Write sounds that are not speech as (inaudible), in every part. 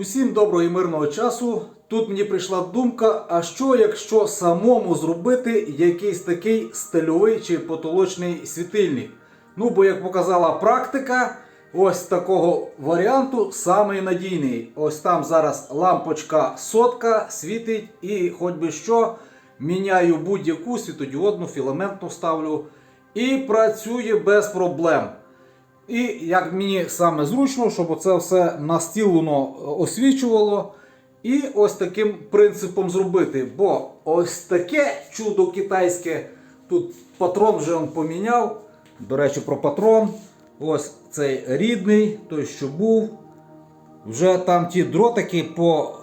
Усім доброго і мирного часу. Тут мені прийшла думка: а що якщо самому зробити якийсь такий стильовий чи потолочний світильник? Ну, бо як показала практика, ось такого варіанту самий надійний. Ось там зараз лампочка сотка світить, і хоч би що, міняю будь-яку світодіодну філаментну ставлю і працює без проблем. І як мені саме зручно, щоб оце все на стіл воно освічувало. І ось таким принципом зробити. Бо ось таке чудо китайське. Тут патрон вже он поміняв. До речі, про патрон. Ось цей рідний, той, що був. Вже там ті дротики по,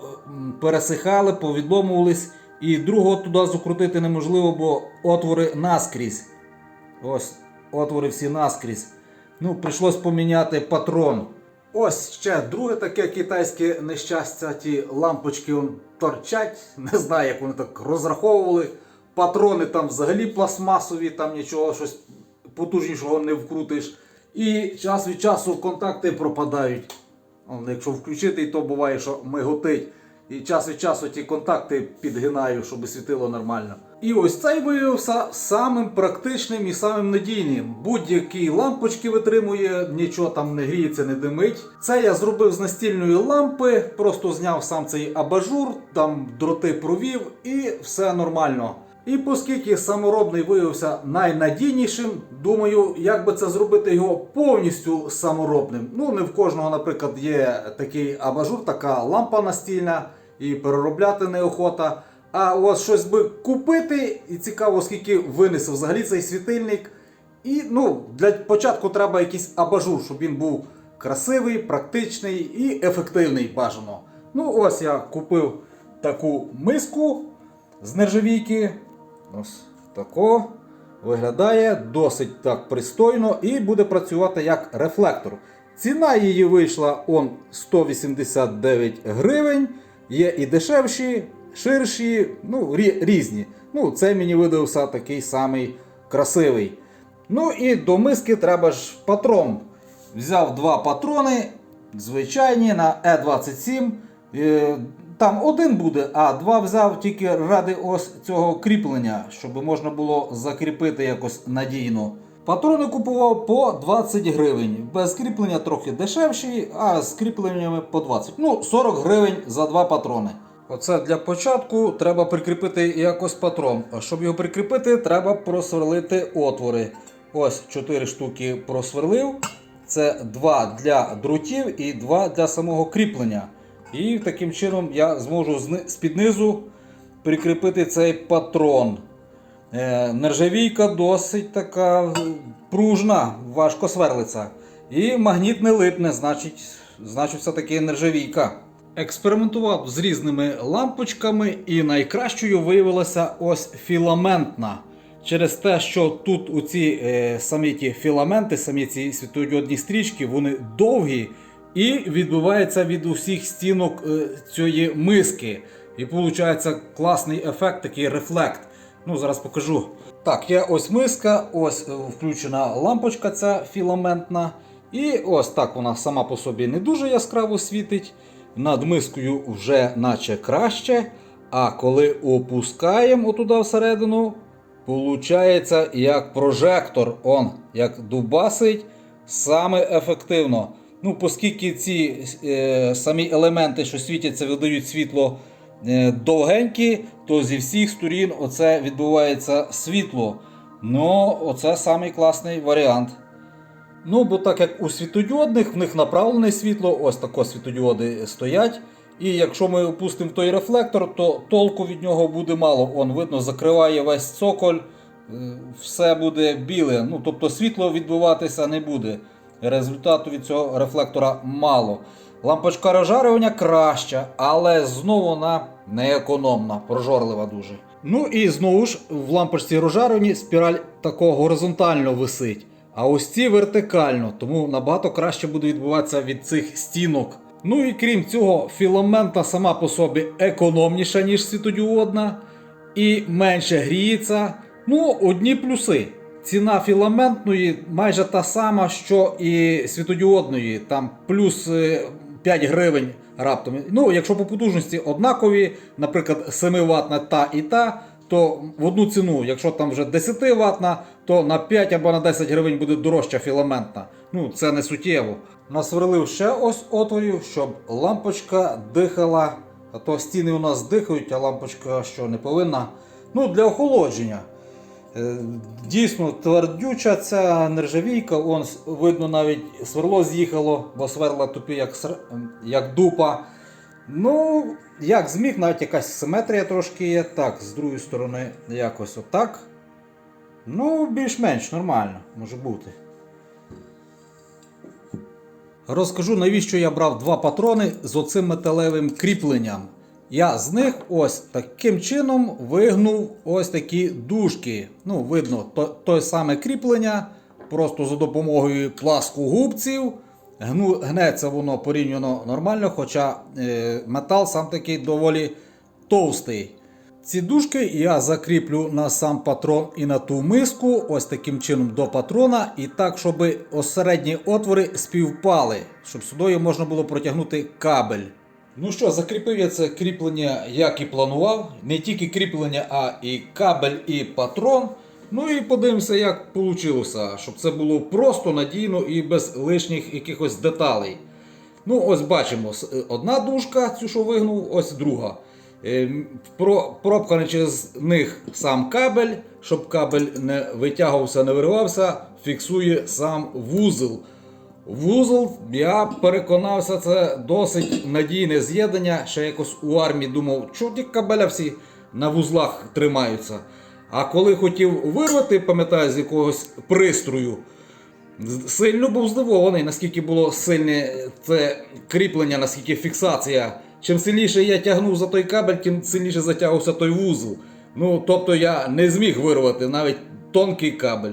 пересихали, повідломувались. І другого туди закрутити неможливо, бо отвори наскрізь. Ось отвори всі наскрізь. Ну, прийшлось поміняти патрон. Ось ще друге таке китайське нещастя. Ті лампочки он торчать. Не знаю, як вони так розраховували. Патрони там взагалі пластмасові, там нічого щось потужнішого не вкрутиш. І час від часу контакти пропадають. Якщо включити, то буває, що миготить. І час від часу ті контакти підгинаю, щоб світило нормально. І ось цей виявився самим практичним і самим надійним. Будь-які лампочки витримує, нічого там не гріється, не димить. Це я зробив з настільної лампи, просто зняв сам цей абажур, там дроти провів і все нормально. І оскільки саморобний виявився найнадійнішим, думаю, як би це зробити його повністю саморобним. Ну, не в кожного, наприклад, є такий абажур, така лампа настільна, і переробляти неохота. А у вас щось би купити, і цікаво, скільки винесе взагалі цей світильник. І ну, для початку треба якийсь абажур, щоб він був красивий, практичний і ефективний бажано. Ну, ось я купив таку миску з нержавійки. Ось тако. Виглядає досить так пристойно і буде працювати як рефлектор. Ціна її вийшла он 189 гривень. Є і дешевші, ширші, ну, рі- різні. Ну, це мені видався такий самий красивий. Ну і до миски треба ж патрон. Взяв два патрони, звичайні на Е27. Е, Там один буде, а два взяв тільки ради ось цього кріплення, щоб можна було закріпити якось надійно. Патрони купував по 20 гривень. Без кріплення трохи дешевші, а з кріпленнями по 20. Ну, 40 гривень за два патрони. Оце для початку треба прикріпити якось патрон. Щоб його прикріпити, треба просверлити отвори. Ось 4 штуки просверлив. Це два для дротів і два для самого кріплення. І таким чином я зможу з-під низу прикріпити цей патрон. Е, Нержавійка досить така пружна, важко сверлиться. І магніт не липне, значить, значить все-таки нержавійка. Експериментував з різними лампочками, і найкращою виявилася ось філаментна. Через те, що тут у ці е, самі ті філаменти, самі ці світодіодні стрічки, вони довгі і відбиваються від усіх стінок е, цієї миски. І виходить класний ефект, такий рефлект. Ну, зараз покажу. Так, є ось миска, ось е, включена лампочка ця філаментна. І ось так вона сама по собі не дуже яскраво світить. Над мискою вже наче краще. А коли опускаємо отуди всередину, Получається як прожектор, он як дубасить саме ефективно. Ну, оскільки ці е, самі елементи, що світяться, видають світло е, довгенькі, то зі всіх сторін оце відбувається світло. Ну, оце самий класний варіант. Ну, бо так як у світодіодних, в них направлене світло, ось тако світодіоди стоять. І якщо ми опустимо той рефлектор, то толку від нього буде мало. Он видно, закриває весь цоколь, е, все буде біле. Ну, тобто світло відбиватися не буде. Результату від цього рефлектора мало. Лампочка розжарювання краща, але знову вона не економна, прожорлива дуже. Ну і знову ж в лампочці розжарюванні спіраль такого горизонтально висить. А ось ці вертикально, тому набагато краще буде відбуватися від цих стінок. Ну і крім цього, філаментна сама по собі економніша, ніж світодіодна, і менше гріється. Ну, одні плюси. Ціна філаментної майже та сама, що і світодіодної, там плюс е, 5 гривень раптом. Ну, якщо по потужності однакові, наприклад, 7 ватна та і та, то в одну ціну, якщо там вже 10 ватна, то на 5 або на 10 гривень буде дорожча філаментна. Ну, це не суттєво. Насверлив ще ось отворів, щоб лампочка дихала. А то стіни у нас дихають, а лампочка що не повинна. Ну, для охолодження. Е, Дійсно твердюча ця нержавійка, он видно навіть сверло з'їхало, бо сверла тупі як, ср- як дупа. Ну, як зміг, навіть якась симетрія трошки є. Так, з другої сторони якось отак. Ну, більш-менш нормально може бути. Розкажу, навіщо я брав два патрони з оцим металевим кріпленням. Я з них ось таким чином вигнув ось такі дужки. Ну, видно, то, те саме кріплення, просто за допомогою пласкогубців. Гну, гнеться воно порівняно нормально, хоча е, метал сам такий доволі товстий. Ці дужки я закріплю на сам патрон і на ту миску, ось таким чином до патрона, і так, щоб осередні отвори співпали, щоб сюди можна було протягнути кабель. Ну що, закріпив я це кріплення, як і планував. Не тільки кріплення, а і кабель, і патрон. Ну і подивимося, як вийшло, щоб це було просто, надійно і без лишніх якихось деталей. Ну, ось бачимо, е, одна дужка, цю що вигнув, ось друга. Е, пропханий через них сам кабель, щоб кабель не витягувався, не виривався, фіксує сам вузол. Вузол, я переконався, це досить надійне з'єднання. Ще якось у армії думав, що ті кабеля всі на вузлах тримаються. А коли хотів вирвати, пам'ятаю, з якогось пристрою, Сильно був здивований, наскільки було сильне це кріплення, наскільки фіксація. Чим сильніше я тягнув за той кабель, тим сильніше затягувався той вузол. Ну, тобто я не зміг вирвати навіть тонкий кабель.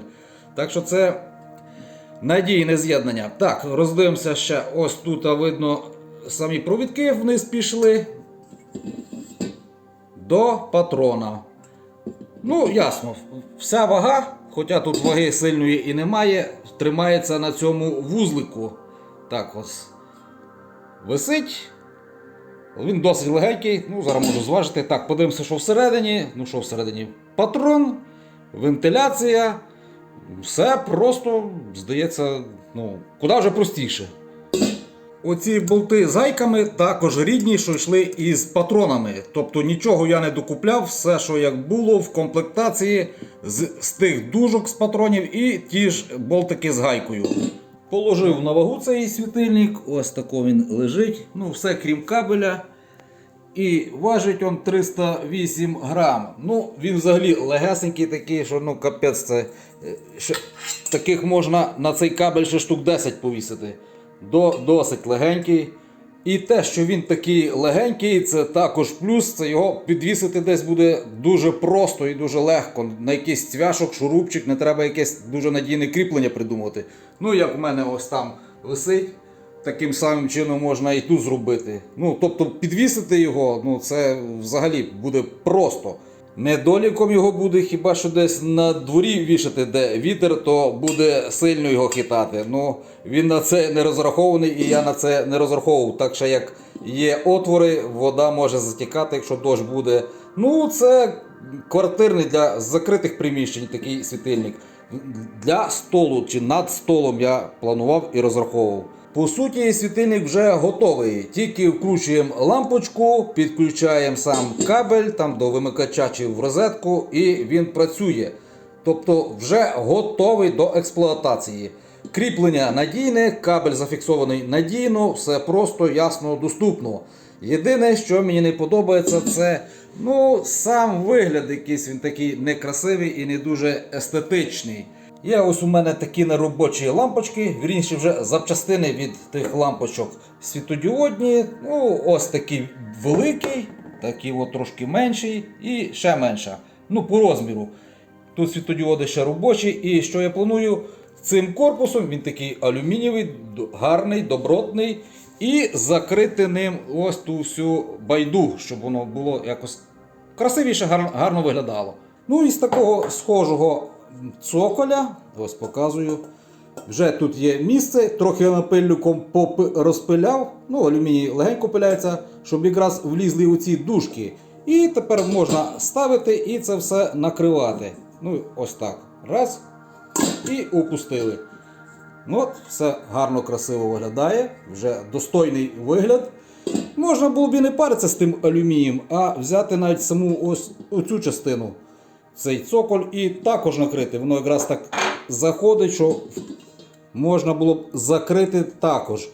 Так що це надійне з'єднання. Так, роздивимося ще ось тут видно самі провідки вниз пішли до патрона. Ну, ясно, вся вага, хоча тут ваги сильної і немає, тримається на цьому вузлику. Так ось. Висить. Він досить легенький. Ну, зараз можу зважити. Так, подивимося, що всередині. Ну, що всередині? Патрон, вентиляція. Все просто, здається, ну, куди вже простіше. Оці болти з гайками також рідні, що йшли із патронами. Тобто нічого я не докупляв, все, що як було в комплектації з, з тих дужок з патронів і ті ж болтики з гайкою. Положив на вагу цей світильник, ось тако він лежить. Ну, все крім кабеля. І важить он 308 грам. Ну, він взагалі легесенький такий, що ну капець це. е, Ще, таких можна на цей кабель ще штук 10 повісити. До, досить легенький. І те, що він такий легенький, це також плюс. Це його підвісити десь буде дуже просто і дуже легко. На якийсь цвяшок, шурупчик, не треба якесь дуже надійне кріплення придумувати. Ну, як в мене ось там висить. Таким самим чином можна і тут зробити. Ну, тобто підвісити його, ну це взагалі буде просто. Недоліком його буде хіба що десь на дворі вішати, де вітер, то буде сильно його хитати. Ну, він на це не розрахований і я на це не розраховував. Так що як є отвори, вода може затікати, якщо дощ буде. Ну, це квартирний для закритих приміщень такий світильник. Для столу чи над столом я планував і розраховував. По суті, світильник вже готовий. Тільки вкручуємо лампочку, підключаємо сам кабель там до вимикача чи в розетку, і він працює. Тобто вже готовий до експлуатації. Кріплення надійне, кабель зафіксований надійно, все просто, ясно, доступно. Єдине, що мені не подобається, це ну, сам вигляд якийсь він такий некрасивий і не дуже естетичний. Є ось у мене такі неробочі лампочки, вірніше вже запчастини від тих лампочок світодіодні. Ну, ось такий великий, такий от трошки менший і ще менша. Ну, по розміру. Тут світодіоди ще робочі. І що я планую? Цим корпусом він такий алюмінієвий, гарний, добротний. І закрити ним ось ту всю байду, щоб воно було якось красивіше, гарно, виглядало. Ну і з такого схожого цоколя, ось показую. Вже тут є місце, трохи я напильником розпиляв. Ну, алюміній легенько пиляється, щоб якраз влізли у ці дужки. І тепер можна ставити і це все накривати. Ну, ось так. Раз. І опустили. Ну от, все гарно, красиво виглядає, вже достойний вигляд. Можна було б і не паритися з тим алюмінієм, а взяти навіть саму ось оцю частину, цей цоколь, і також накрити. Воно якраз так заходить, що можна було б закрити також.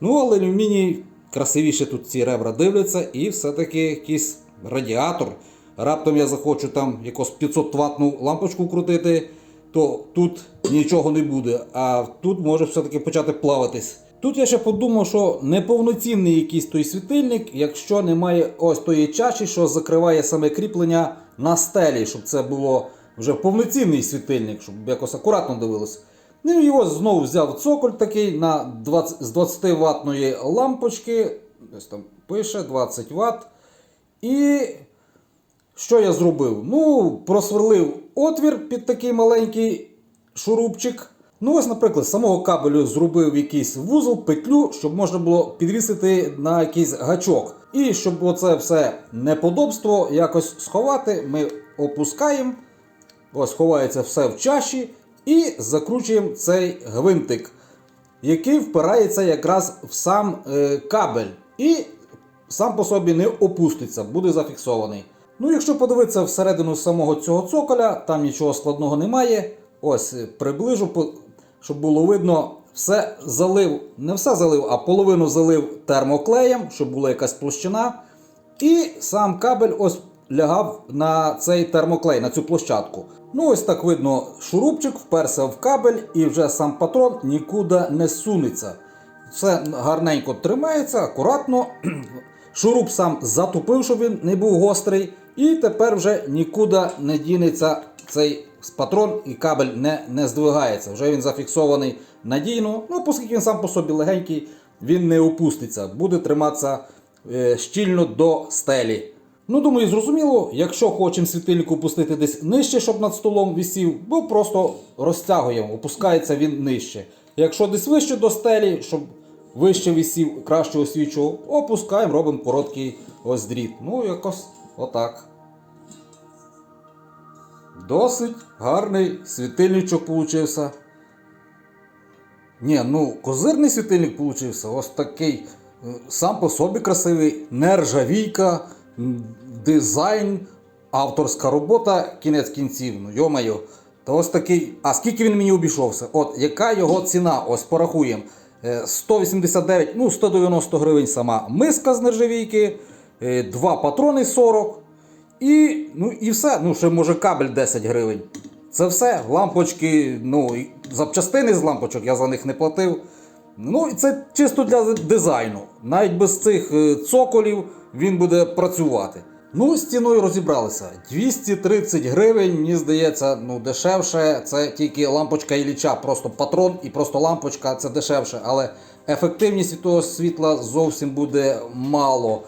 Ну, але алюміній красивіше тут ці ребра дивляться, і все-таки якийсь радіатор. Раптом я захочу там якось 500 ватну лампочку крутити, то тут нічого не буде, а тут може все-таки почати плаватись. Тут я ще подумав, що неповноцінний якийсь той світильник, якщо немає ось тої чаші, що закриває саме кріплення на стелі, щоб це було вже повноцінний світильник, щоб якось акуратно дивилось. Ну ось знову взяв цоколь такий на 20, з 20 ватної лампочки. Ось там пише 20 Вт. І що я зробив? Ну, просверлив отвір під такий маленький шурупчик. Ну, ось, наприклад, з самого кабелю зробив якийсь вузол, петлю, щоб можна було підвісити на якийсь гачок. І щоб оце все неподобство якось сховати, ми опускаємо. Ось ховається все в чаші. І закручуємо цей гвинтик, який впирається якраз в сам е, кабель. І сам по собі не опуститься, буде зафіксований. Ну, якщо подивитися всередину самого цього цоколя, там нічого складного немає. Ось е, приближу, щоб було видно, все залив, не все залив, а половину залив термоклеєм, щоб була якась площина. І сам кабель ось лягав на цей термоклей, на цю площадку. Ну, ось так видно, шурупчик вперся в кабель і вже сам патрон нікуди не сунеться. Все гарненько тримається, акуратно. (clears throat) Шуруп сам затупив, щоб він не був гострий. І тепер вже нікуди не дінеться цей патрон і кабель не, не здвигається. Вже він зафіксований надійно. Ну, оскільки він сам по собі легенький, він не опуститься, буде триматися е, щільно до стелі. Ну, думаю, зрозуміло, якщо хочемо світильник опустити десь нижче, щоб над столом висів, бо просто розтягуємо, опускається він нижче. Якщо десь вище до стелі, щоб вище висів, краще освічував, опускаємо, робимо короткий ось дріт. Ну, якось отак. Досить гарний світильничок получився. Ні, ну козирний світильник получився. Ось такий е, сам по собі красивий, нержавійка, дизайн, авторська робота, кінець кінців. Ну, йо-моє. Та ось такий. А скільки він мені обійшовся? От, яка його ціна? Ось порахуємо. Е, 189, ну 190 гривень сама миска з нержавійки, е, два патрони 40. І, ну, і все. Ну, ще може кабель 10 гривень. Це все. Лампочки, ну, запчастини з лампочок, я за них не платив. Ну, і це чисто для дизайну. Навіть без цих е, цоколів він буде працювати. Ну, з ціною розібралися. 230 гривень, мені здається, ну дешевше. Це тільки лампочка Ілліча, просто патрон і просто лампочка це дешевше. Але ефективність від того світла зовсім буде мало.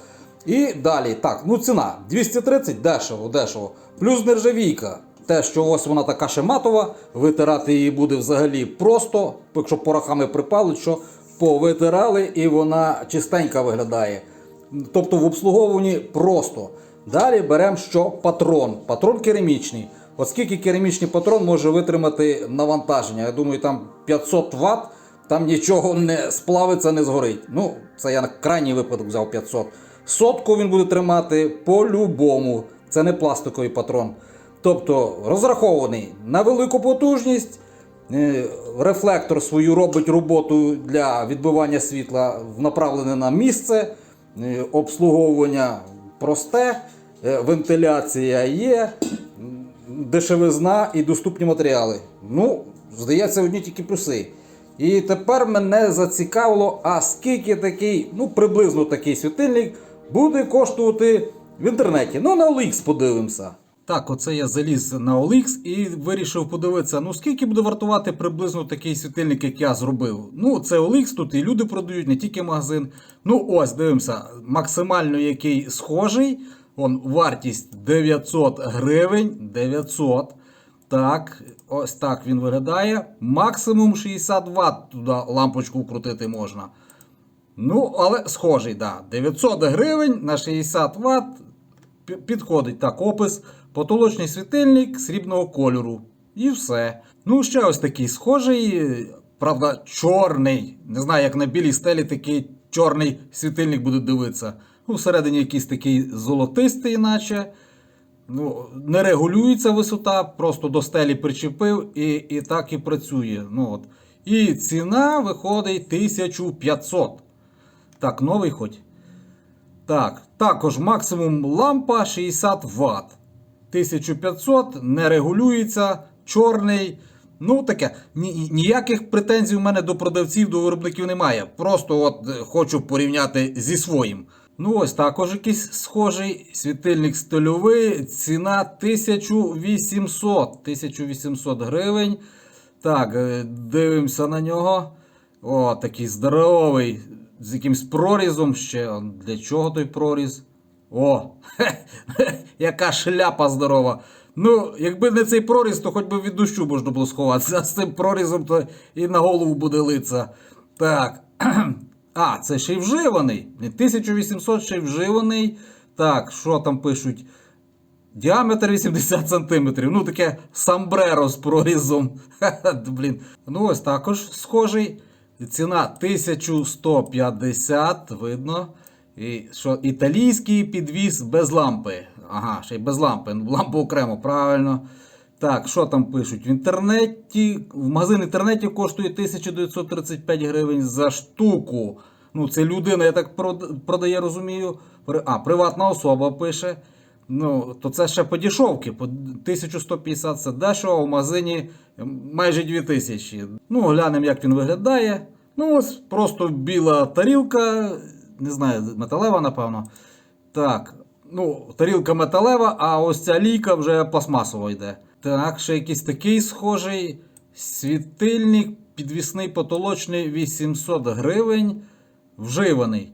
І далі, так, ну ціна 230 дешево, дешево. Плюс нержавійка. Те, що ось вона така ще матова, витирати її буде взагалі просто, якщо порохами припалить, що повитирали і вона чистенька виглядає. Тобто в обслуговуванні просто. Далі беремо що патрон. Патрон керамічний. Оскільки керамічний патрон може витримати навантаження, я думаю, там 500 Вт, там нічого не сплавиться, не згорить. Ну, це я на крайній випадок взяв 500. Сотку він буде тримати по-любому. Це не пластиковий патрон. Тобто розрахований на велику потужність, е, рефлектор свою робить роботу для відбивання світла, направлене на місце, е, обслуговування просте, е, вентиляція є, дешевизна і доступні матеріали. Ну, здається, одні тільки плюси. І тепер мене зацікавило, а скільки такий, ну приблизно такий світильник буде коштувати в інтернеті. Ну, на OLX подивимося. Так, оце я заліз на OLX і вирішив подивитися, ну скільки буде вартувати приблизно такий світильник, як я зробив. Ну, це OLX, тут і люди продають, не тільки магазин. Ну, ось, дивимося, максимально який схожий. Вон, вартість 900 гривень. 900. Так, ось так він виглядає. Максимум 60 Вт туди лампочку вкрутити можна. Ну, але схожий, да. 900 гривень на 60 Вт підходить так, опис. Потолочний світильник срібного кольору. І все. Ну, ще ось такий схожий, правда, чорний. Не знаю, як на білій стелі такий чорний світильник буде дивитися. Ну, всередині якийсь такий золотистий, наче. Ну, не регулюється висота, просто до стелі причепив і, і так і працює. Ну, от. І ціна виходить 1500. Так, новий хоч. Так, також максимум лампа 60 Вт. 1500, не регулюється, чорний. Ну, таке. Ні, ніяких претензій у мене до продавців, до виробників немає. Просто от е, хочу порівняти зі своїм. Ну, ось також якийсь схожий світильник стильовий. Ціна 1800. 1800 гривень. Так, е, дивимося на нього. О, такий здоровий, з якимсь прорізом ще. Для чого той проріз? О, (laughs) яка шляпа здорова. Ну, якби не цей проріз, то хоч би від дощу можна було сховатися. А з цим прорізом то і на голову буде лиця. Так. (clears throat) А, це ще й вживаний. 1800 ще й вживаний. Так, що там пишуть? Діаметр 80 см. Ну, таке самбреро з прорізом. (laughs) Блін. Ну, ось також схожий. Ціна 1150, видно. І що італійський підвіз без лампи. Ага, ще й без лампи. Ну, Лампу окремо, правильно. Так, що там пишуть? В інтернеті, в магазин інтернеті коштує 1935 гривень за штуку. Ну, це людина, я так продає, розумію. А, приватна особа пише. Ну, то це ще по дешевки. По 1150 це дешево, в магазині майже 2000. Ну, глянемо, як він виглядає. Ну, ось просто біла тарілка, не знаю, металева, напевно. Так, ну, тарілка металева, а ось ця лійка вже пластмасова йде. Так, ще якийсь такий схожий. Світильник, підвісний потолочний 800 гривень. Вживаний.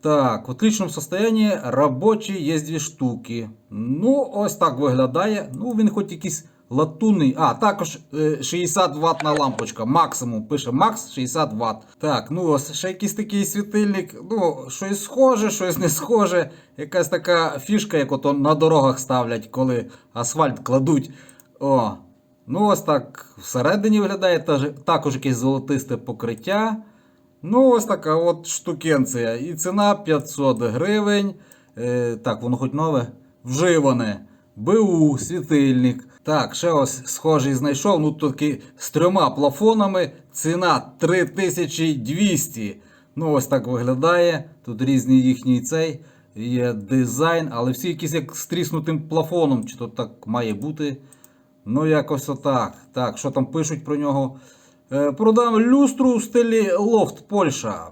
Так, в отличном состоянии робочий є дві штуки. Ну, ось так виглядає. Ну, він хоч якийсь латунний. А, також е, 60 ватна лампочка. Максимум. Пише Макс 60 Вт. Так, ну ось ще якийсь такий світильник. Ну, щось схоже, щось не схоже. Якась така фішка, як ото на дорогах ставлять, коли асфальт кладуть. О. Ну, ось так всередині виглядає. Також якесь золотисте покриття. Ну, ось така от штукенція. І ціна 500 гривень. Е, так, воно хоч нове. Вживане. БУ, світильник. Так, ще ось схожий знайшов. Ну, тільки з трьома плафонами. Ціна 3200. Ну, ось так виглядає. Тут різні їхній цей. Є дизайн, але всі якісь як з тріснутим плафоном. Чи то так має бути. Ну, якось отак. Так, що там пишуть про нього? Е, Продам люстру в стилі лофт Польща.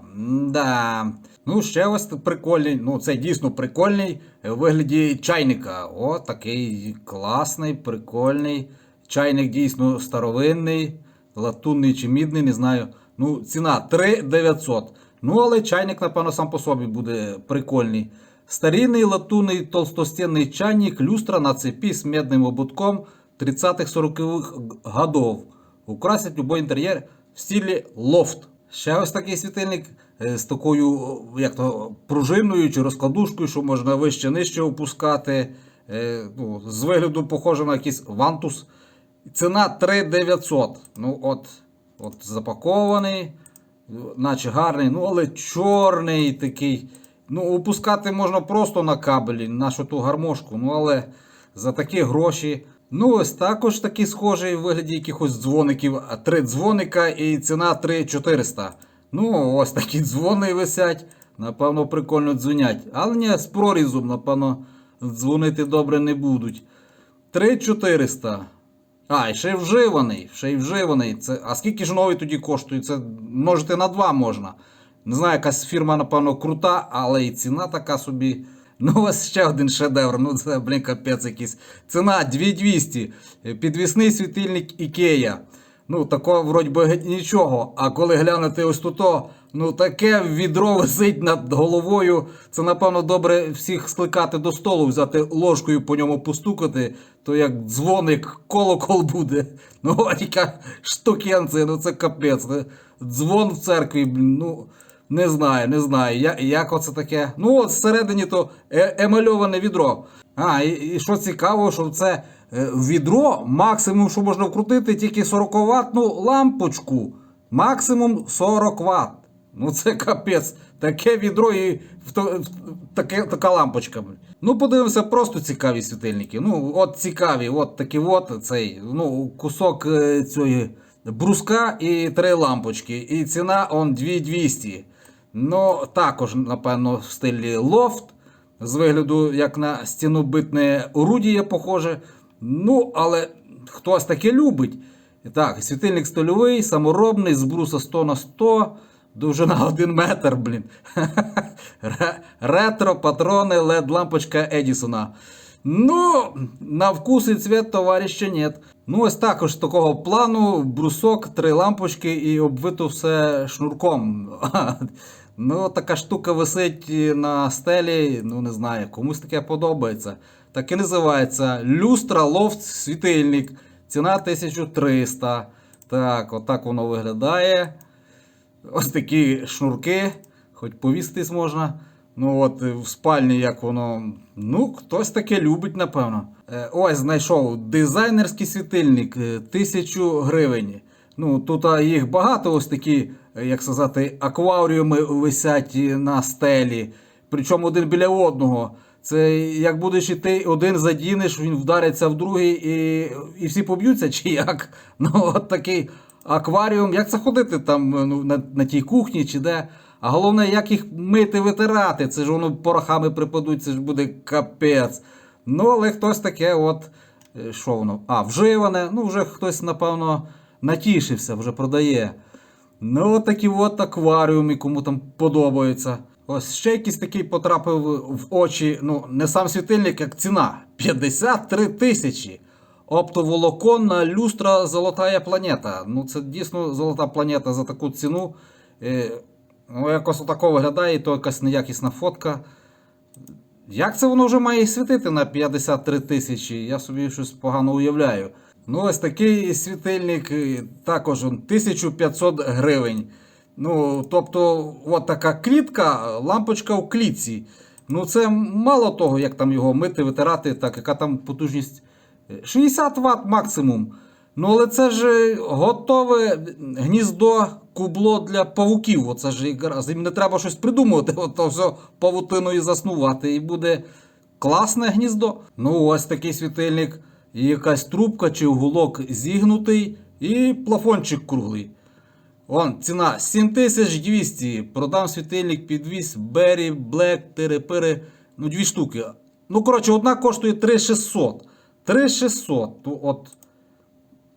Да. Ну, ще ось прикольний. Ну, це дійсно прикольний в вигляді чайника. О, такий класний, прикольний. Чайник дійсно старовинний, латунний чи мідний, не знаю. Ну, ціна 3900. Ну, але чайник, напевно, сам по собі буде прикольний. Старинний латунний толстостінний чайник, люстра на цепі з медним ободком 30-40-х годов. Украсять любой інтер'єр в стилі лофт. Ще ось такий світильник е, з такою як то, пружиною чи розкладушкою, що можна вище нижче опускати. Е, ну, з вигляду похоже на якийсь вантус. Ціна 3900. Ну, от, от запакований, наче гарний, ну але чорний такий. Ну, опускати можна просто на кабелі, нашу ту гармошку. Ну, але за такі гроші. Ну, ось також такий схожий в вигляді якихось дзвоників. Три дзвоника і ціна 3400. Ну, ось такі дзвони висять. Напевно, прикольно дзвонять. Але ні, з прорізом, напевно, дзвонити добре не будуть. 3400. А, і ще й вживаний. Ще й вживаний. Це... А скільки ж новий тоді коштує? Це множити на 2 можна. Не знаю, якась фірма, напевно, крута, але і ціна така собі. Ну, ось ще один шедевр. Ну, це, блін, капець якийсь. Ціна 2200. Підвісний світильник Ікея. Ну, такого вроді би нічого. А коли глянути ось тут, Ну, таке відро висить над головою. Це, напевно, добре всіх скликати до столу, взяти ложкою по ньому постукати, то як дзвоник, колокол буде. Ну, (laughs) яка штукенція, ну це капець. Дзвон в церкві, ну. Не знаю, не знаю. Я, як оце таке? Ну, от всередині то е- емальоване відро. А, і, і що цікаво, що це е, відро максимум, що можна вкрутити, тільки 40 ватну лампочку. Максимум 40 Вт. Ну це капець. Таке відро і таке, така лампочка. Ну, подивимося, просто цікаві світильники. Ну, от цікаві, от такі от цей, ну, кусок е, цієї бруска і три лампочки. І ціна он 2200. Ну, також, напевно, в стилі лофт. З вигляду, як на стінобитне орудіє, похоже. Ну, але хтось таке любить. Так, світильник стольовий, саморобний, з бруса 100 на 100, довжина (laughs) 1 метр, блін. Ретро, патрони, LED лампочка Едісона. Ну, на вкус і цвет товариша нет. Ну, ось також з такого плану брусок, три лампочки і обвито все шнурком. (laughs) Ну, така штука висить на стелі, ну не знаю, комусь таке подобається. Так і називається люстра лофт світильник. Ціна 1300. Так, отак воно виглядає. Ось такі шнурки, хоч повіситись можна. Ну от е, в спальні як воно. Ну, хтось таке любить, напевно. Е, Ось знайшов дизайнерський світильник, е, 1000 гривень. Ну, тут їх багато, ось такі, е, як сказати, акваріуми висять на стелі. Причому один біля одного. Це як будеш іти, один задінеш, він вдариться в другий і, і всі поб'ються, чи як? (laughs) Ну, от такий акваріум. Як це ходити там ну, на, на тій кухні чи де? А головне, як їх мити, витирати. Це ж воно порохами припадуть, це ж буде капець. Ну, але хтось таке, от, е, що воно? А, вживане, ну вже хтось, напевно, натішився, вже продає. Ну, такі от акваріуми, кому там подобаються. Ось ще якийсь такий потрапив в очі. Ну, не сам світильник, як ціна. 53 тисячі. Оптоволоконна люстра Золотая планета. Ну, це дійсно золота планета за таку ціну. Е, ну, якось отако виглядає, і то якась неякісна фотка. Як це воно вже має світити на 53 тисячі? Я собі щось погано уявляю. Ну, ось такий світильник е, також 1500 гривень. Ну, тобто, от така клітка, лампочка в клітці. Ну, це мало того, як там його мити, витирати, так, яка там потужність. Е, 60 Вт максимум. Ну, але це ж е, готове гніздо, кубло для павуків. Оце ж якраз їм не треба щось придумувати, (laughs) ото все павутиною заснувати. І буде класне гніздо. Ну, ось такий світильник. І якась трубка чи уголок зігнутий, і плафончик круглий. Вон, ціна 7200. Продам світильник підвіз Берry, Black, Терепири. Ну, дві штуки. Ну, коротше, одна коштує 3600. 3600. Ну, от.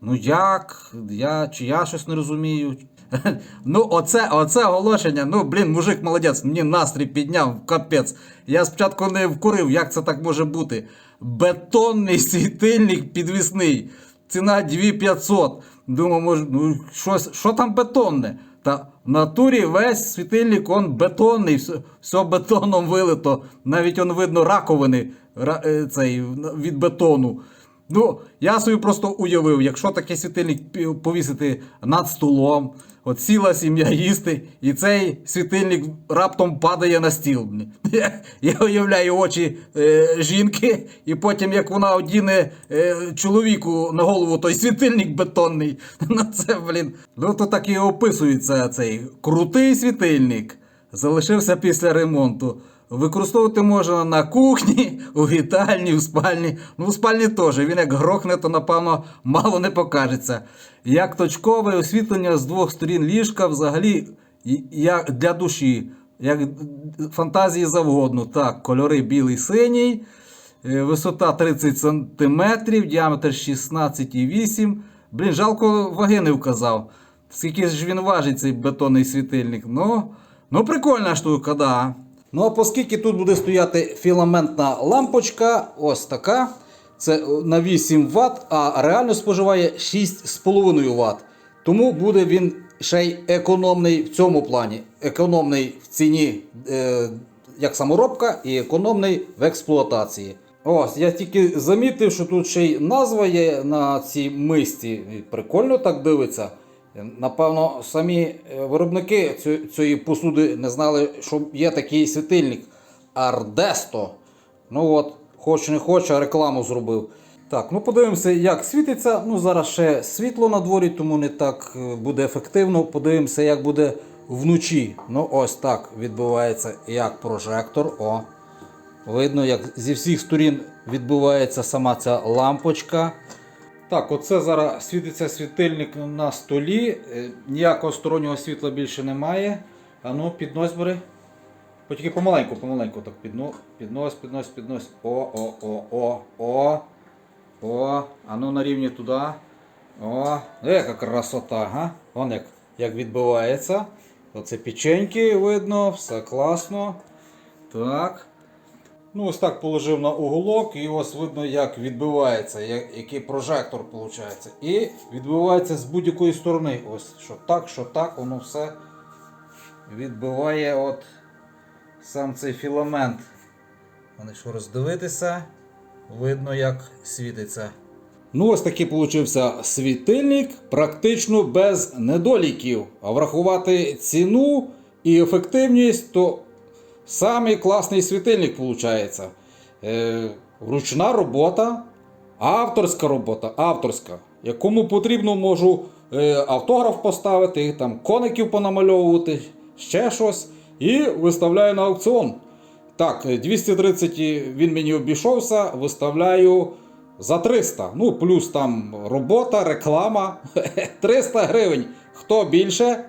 Ну як? Я, чи я щось не розумію. (laughs) Ну, оце, оце оголошення. Ну, блін, мужик молодець, мені настрій підняв, капець. Я спочатку не вкурив, як це так може бути. Бетонний світильник підвісний. Ціна 2500. Думаю, може, ну щось, що там бетонне? Та в натурі весь світильник он бетонний, все, все бетоном вилито. Навіть он видно раковини ра- е, цей, від бетону. Ну, я собі просто уявив, якщо такий світильник повісити над столом, от сіла сім'я їсти, і цей світильник раптом падає на стіл. (laughs) Я, уявляю очі е, жінки, і потім як вона одіне е, чоловіку на голову той світильник бетонний. (laughs) Ну це, блін. Ну то так і описується цей крутий світильник. Залишився після ремонту. Використовувати можна на кухні, у вітальні, в спальні. Ну, в спальні теж. Він як грохне, то напевно мало не покажеться. Як точкове освітлення з двох сторін ліжка, взагалі як для душі, як фантазії завгодно. Так, кольори білий синій, е, висота 30 см, діаметр 16,8. Блін, жалко ваги не вказав. Скільки ж він важить, цей бетонний світильник. Ну, ну прикольна штука, да. Ну, а оскільки тут буде стояти філаментна лампочка, ось така. Це на 8 Вт, а реально споживає 6,5 Вт. Тому буде він ще й економний в цьому плані. Економний в ціні е, як саморобка, і економний в експлуатації. Ось, я тільки замітив, що тут ще й назва є на цій мисці. Прикольно так дивиться. Напевно, самі е, виробники цієї посуди не знали, що є такий світильник Ардесто. Ну от, хоч не хоч, а рекламу зробив. Так, ну подивимося, як світиться. Ну, зараз ще світло на дворі, тому не так е, буде ефективно. Подивимося, як буде вночі. Ну, ось так відбувається як прожектор. О. Видно, як зі всіх сторін відбувається сама ця лампочка. Так, оце зараз світиться світильник на столі. Е, Ніякого стороннього світла більше немає. А ну, піднось бери. По тільки помаленьку, помаленьку так підно, піднось, піднось, піднось. О, о, а ну на рівні туди. О, ну, яка красота, га? Вон як, як відбувається. Оце печеньки видно, все класно. Так. Ну, ось так положив на уголок, і ось видно, як відбивається, як, який прожектор виходить. І відбивається з будь-якої сторони. Ось що так, що так, воно все відбиває от сам цей філамент. Вони що роздивитися, видно, як світиться. Ну, ось такий получився світильник, практично без недоліків. А врахувати ціну і ефективність, то самий класний світильник виходить. Е, ручна робота, авторська робота, авторська. Якому потрібно, можу е, автограф поставити, там коників понамальовувати, ще щось. І виставляю на аукціон. Так, 230 він мені обійшовся, виставляю за 300. Ну, плюс там робота, реклама. (laughs) 300 гривень. Хто більше,